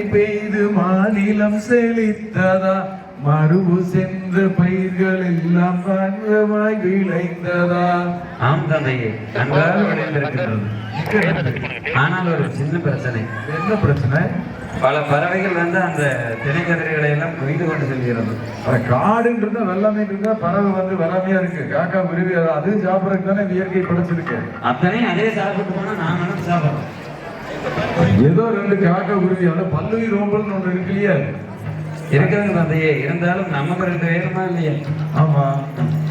பெய்து மாநிலம் செழித்ததா? மறுவு சென்ற பயிர்கள் எல்லாம் பருவமாய் விளைந்ததா? ஆம் தந்தையே நன்றாக விளைந்திருக்கின்றது ஆனால் ஒரு சின்ன பிரச்சனை. என்ன பிரச்சனை? பல பறவைகள் வந்து அந்த திணைக்கதிரைகளை எல்லாம் கொய்து கொண்டு செல்கிறது. இருந்தா வெள்ளாமை இருந்தா பறவை வந்து வெள்ளாமையா இருக்கு. காக்கா குருவி அது சாப்பிடறதுக்கு தானே இயற்கை படைச்சிருக்கு. அத்தனையும் அதே சாப்பிட்டு போனா வேணும் சாப்பிடுறோம். ஏதோ ரெண்டு காக்கா குருவி அது பல்லுயிர் ரோம்பல்னு ஒண்ணு இருக்கு இல்லையா? இருக்கிறது தந்தையே இருந்தாலும் நமக்கு ரெண்டு வேணுமா இல்லையா. ஆமா.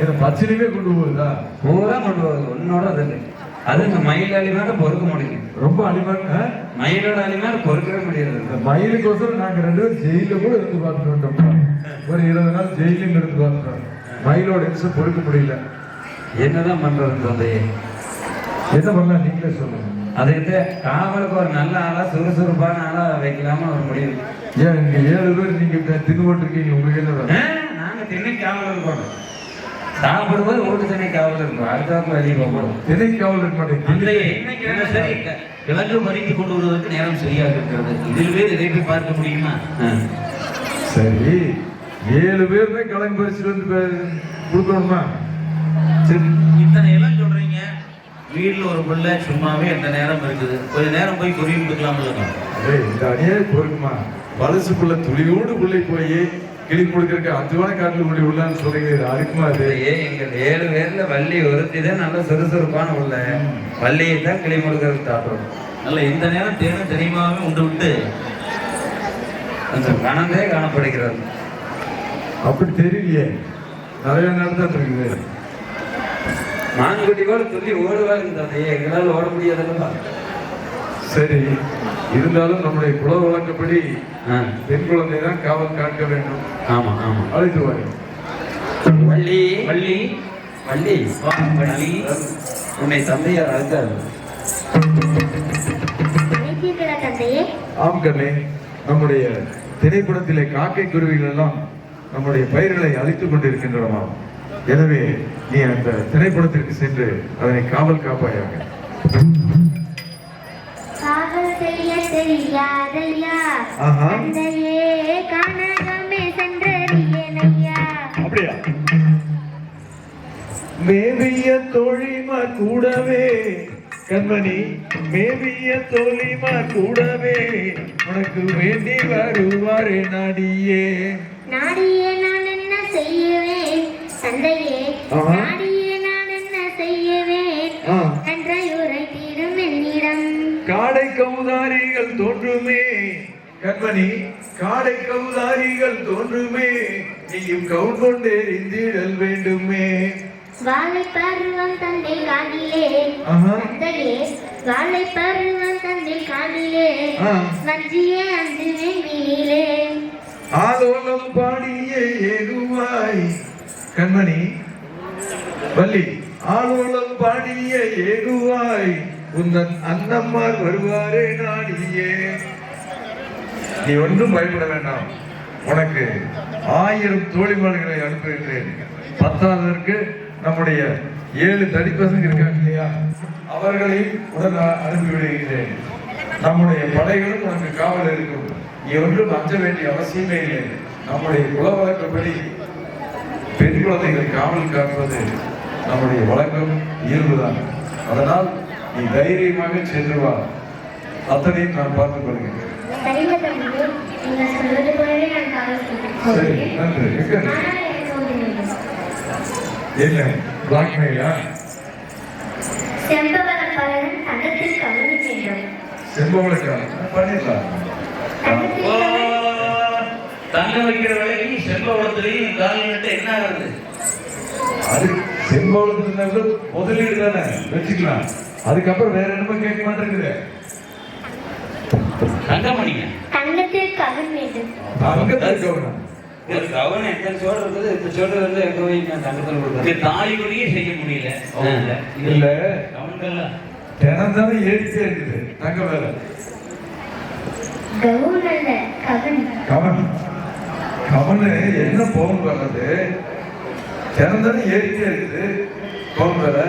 இது பச்சினிமே கொண்டு போகுதா? பூரா கொண்டு போகுது. ஒன்னோட அது இல்லை. அது இந்த மயில் அழிமாட பொறுக்க முடியும் ரொம்ப அழிவாங்க மயிலோட அழிமாட பொறுக்கவே முடியாது. இந்த மயிலுக்கோசரம் நாங்க ரெண்டு பேரும் ஜெயில கூட இருந்து பார்த்துட்டு வந்தோம். ஒரு இருபது நாள் ஜெயிலும் இருந்து பார்த்தோம் மயிலோட இன்சம் பொறுக்க முடியல. என்னதான் பண்றது தந்தையே? என்ன பண்ணலாம்? நீங்களே சொல்லுங்க. அதுக்கிட்ட காவலுக்கு ஒரு நல்ல ஆளா சுறுசுறுப்பான ஆளா வைக்கலாம ஒரு முடிவு. ஏன் ஏழு பேர் நீங்க தின்னு இருக்கீங்க உங்களுக்கு என்ன நாங்க திண்ணை காவல் இருக்கோம் சாப்பிடும்போது வீட்டு திண்ணை காவல் இருக்கும். அடுத்தவங்க வெளியே போகணும் திணை காவல் இருக்க மாட்டேங்குது விலங்கு பறித்து கொண்டு வருவதற்கு நேரம் சரியாக இருக்கிறது. இதில் பேர் இதை போய் பார்க்க முடியுமா? சரி. ஏழு பேர் தான் கிளம்பி பறிச்சுட்டு வந்து கொடுக்கணுமா? சரி. இத்தனை வீட்டில் ஒரு பிள்ளை சும்மாவே எந்த நேரம் இருக்குது? கொஞ்ச நேரம் போய் குறி கொடுக்கலாம் ஏய், இந்த அணியே பொறுக்குமா பலசுக்குள்ள துளியோடு புள்ளை போய் கிளி கொடுக்கறதுக்கு அஞ்சுவான காட்டுல புள்ளி உள்ளான்னு சொல்றீங்க. இது அருக்குமா அது? ஏ எங்க ஏழு பேர்ல வள்ளி ஒருத்தி தான் நல்ல சுறுசுறுப்பான உள்ள வள்ளியை தான் கிளி முழுக்கிறது சாப்பிடுறோம் நல்ல இந்த நேரம் தேனும் தெரியுமாவே உண்டு விட்டு கொஞ்சம் கணந்தே காணப்படுகிறது. அப்படி தெரியலையே. நிறைய நடந்துட்டு இருக்குது மான்குட்டி கூட துள்ளி ஓடுவாங்க தந்தையே எங்களால் ஓட முடியாதல்லவா சரி இருந்தாலும் நம்முடைய குல வழக்கப்படி பெண் குழந்தை தான் காவல் காக்க வேண்டும். ஆமா ஆமா. அழைத்து வாங்க வள்ளி. வள்ளி. வள்ளி. வள்ளி. உன்னை தந்தையார் அழைத்தார். ஆம் கண்ணே நம்முடைய திரைப்படத்திலே காக்கை குருவிகள் எல்லாம் நம்முடைய பயிர்களை அழித்துக் கொண்டிருக்கின்றனமா எனவே நீ அந்த திரைப்படத்திற்கு சென்று அதனை காவல் காப்பாயாக. அப்படியா? மேவிய தோழிமார் கூடவே கண்மணி மேவிய தோழிமார் கூடவே உனக்கு வேண்டி வருவாரே நாடியே. நாடியே தந்தையே. நாடியே நான் என்ன செய்யவேன் ஆ. நன்றை உரைத்திடும் என்னிடம் காடை கவுதாரிகள் தோன்றுமே. கண்மணி காடை கவுதாரிகள் தோன்றுமே. நீயும் கவுன் கொண்டெறிந்திடல் வேண்டுமே. வாழை பருவம் தந்தை காதிலே. தந்தையே வாழை பருவம் தந்தை காதிலே. வஞ்சியே அன்று வெண்ணிலே ஆலோலம் பாடிய ஏகுவாய் கண்மணி வள்ளி ஆலோலம் பாடிய ஏகுவாய் உந்தன் அன்னம்மார் வருவாரே நாடியே. நீ ஒன்றும் பயப்பட வேண்டாம். உனக்கு ஆயிரம் தோழிமான்களை அனுப்புகின்றேன். பத்தாவதற்கு நம்முடைய ஏழு தடிப்பசங்க இருக்காங்க இல்லையா? அவர்களையும் உடன் அனுப்பிவிடுகிறேன் நம்முடைய படைகளும் நமக்கு காவல் இருக்கும். நீ ஒன்றும் அஞ்ச வேண்டிய அவசியமே இல்லை. நம்முடைய குல வழக்கப்படி பெண் குழந்தைகளை காவல் காப்பது நம்முடைய வழக்கம் இயல்புதான். அதனால் நீ தைரியமாக சென்று வா. அத்தனையும் நான் பார்த்துக் கொள்கிறேன். சரி நன்றி. என்ன பிளாக்மெயிலா? செம்பவளுக்கா பண்ணிடலாம். தங்க வைக்கிற வேலைக்கு செல்வவளத்திலையும் கால் நட்டு என்ன ஆகுது? அது செம்பவளத்துல முதலீடு தானே வச்சுக்கலாம். அதுக்கப்புறம் வேற என்னமோ கேட்க மாட்டேங்குது. தங்கமணிங்க தங்கத்தில் கவன் வேண்டும். தங்கத்தில் கவனம் கவனம் எத்தனை சோடு இருக்குது இந்த சோடு வந்து எங்க போய் தங்கத்தில் கொடுக்குறேன் தாலிபடியே செய்ய முடியல. இல்ல. கவனிக்கல தினம் தானே இருக்குது தங்க வேலை. கவன் கவன் என்ன பவுன் வர்றது? தினம் தானே ஏறிட்டே இருக்குது. பவுன் வேலை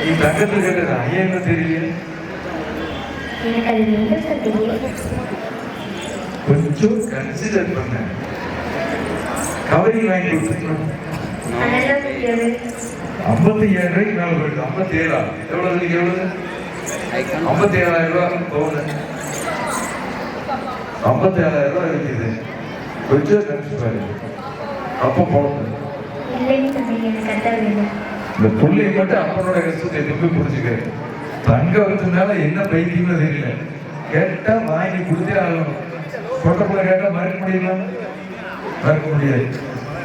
நீ தங்கத்தில் கேட்டது ஐயா என்ன தெரியல கொஞ்சம் கன்சிடர் பண்ண. கவரிங் வாங்கி முடியாது ஐம்பத்தி ஏழு ரூபாய்க்கு மேல போயிடுது. ஐம்பத்தி ஏழா எவ்வளவு இருக்கு எவ்வளவு? ஐம்பத்தி ஏழாயிரம் ரூபாய் போகுது. ஐம்பத்தி ஏழாயிரம் ரூபாய் இருக்குது. அப்போ எனக்கு அதான் வேணும் இந்த புள்ளைய மட்டும் அப்பனோட கஷ்டத்தை திரும்பி புரிஞ்சுக்க தங்க வரதுனால என்ன பைத்தியம்னு தெரியல. கேட்டா வாங்கி கொடுத்தே ஆகணும். பொட்ட பிள்ளை கேட்டா மறுக்க முடியுமா? மறுக்க முடியாது.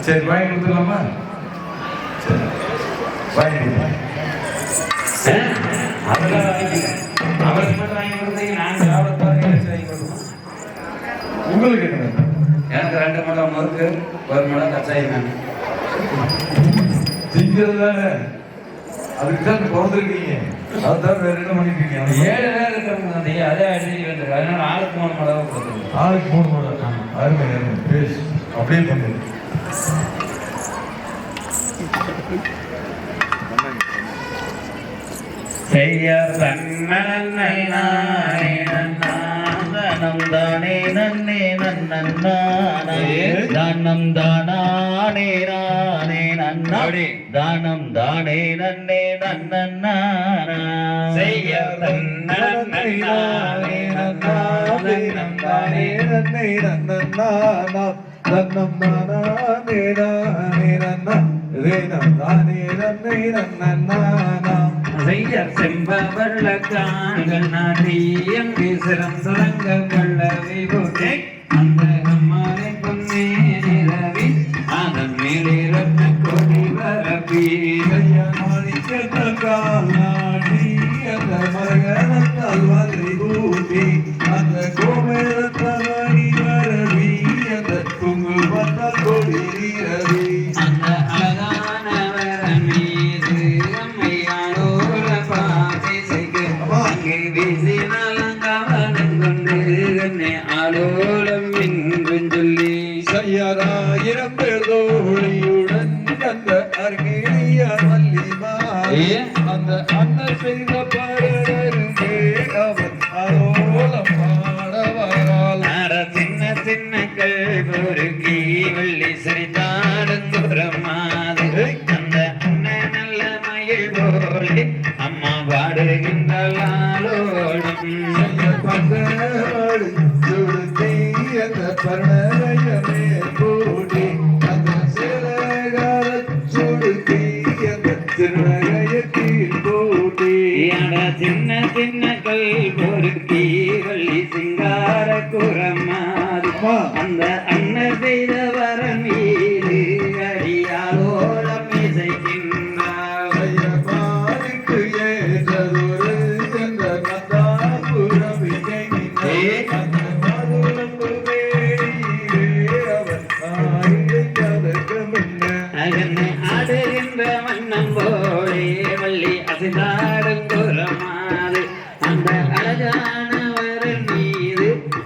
சரி வாங்கி கொடுத்துடலாமா? சரி. வாங்கி கொடுக்கலாம் அதெல்லாம் வாங்கிக்கல அவருக்கு மட்டும் வாங்கி கொடுத்தீங்க உங்களுக்கு என்ன? எனக்கு ரெண்டு மடம் முறுக்கு ஒரு மடம் கச்சாயம் வேணும். திங்கிறது தானே அதுக்கு தான் பிறந்திருக்கீங்க. அதுதான் என்ன பண்ணிருக்கீங்க? ஏழு பேர் இருக்கிறவங்க வந்து அதே அடிச்சு வந்துருக்கு அதனால ஆளுக்கு மூணு மடம் கொடுத்துருங்க. ஆளுக்கு மூணு மாதம் அருமை அருமை. பேசு. அப்படியே பண்ணு. செய்ய தன்னனை நானே நன்னாதனம் தானே நன்னே நன்னானே தானம் தானே நானே நன்னா. தானம் தானே நன்னே நன்னானா செய்ய தன்னனை நானே நன்னானே நன்னானே நன்னே நன்னானா தன்னம் நானே நானே நன்னா. ரே நன்னானே நன்னே நன்னானா செய்ய செம்ப வெள்ள காண்கள் நாட்டியம் வீசரம் சுரங்க வெள்ள விபூதி அந்த அம்மானை பொன்னே நிலவி அதன் மேலே ரத்ன கொடி தோழியுடன் அந்த அருகிய மல்லிமாரி அந்த அண்ணன் செய்த பாடலுமே அவன் அரோலம் அட சின்ன சின்ன கல்பொருக்கி வெள்ளி சிரித்தாடும் குரமாது அந்த அண்ணன் நல்ல மயில் போலே. அம்மா பந்தவாடு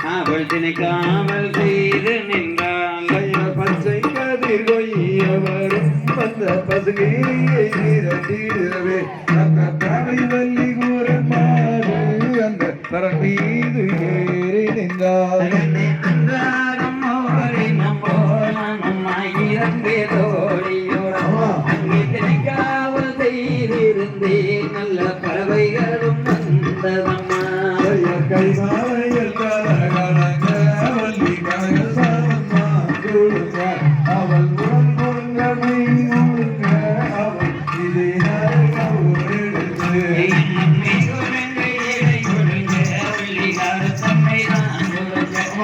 அவள் தினைக்காமல் செய்து நின்றாள் பச்சை கதிர் கொய்யவர் வந்த பசுகையை நிரட்டிடவே அந்த தாய் வள்ளி கூறன் மாறு அந்த தரன் மீது ஏறி நின்றாள் அன்றாடம் அவரை ஓரினம் போலாம் ஆயிரம் தோழி.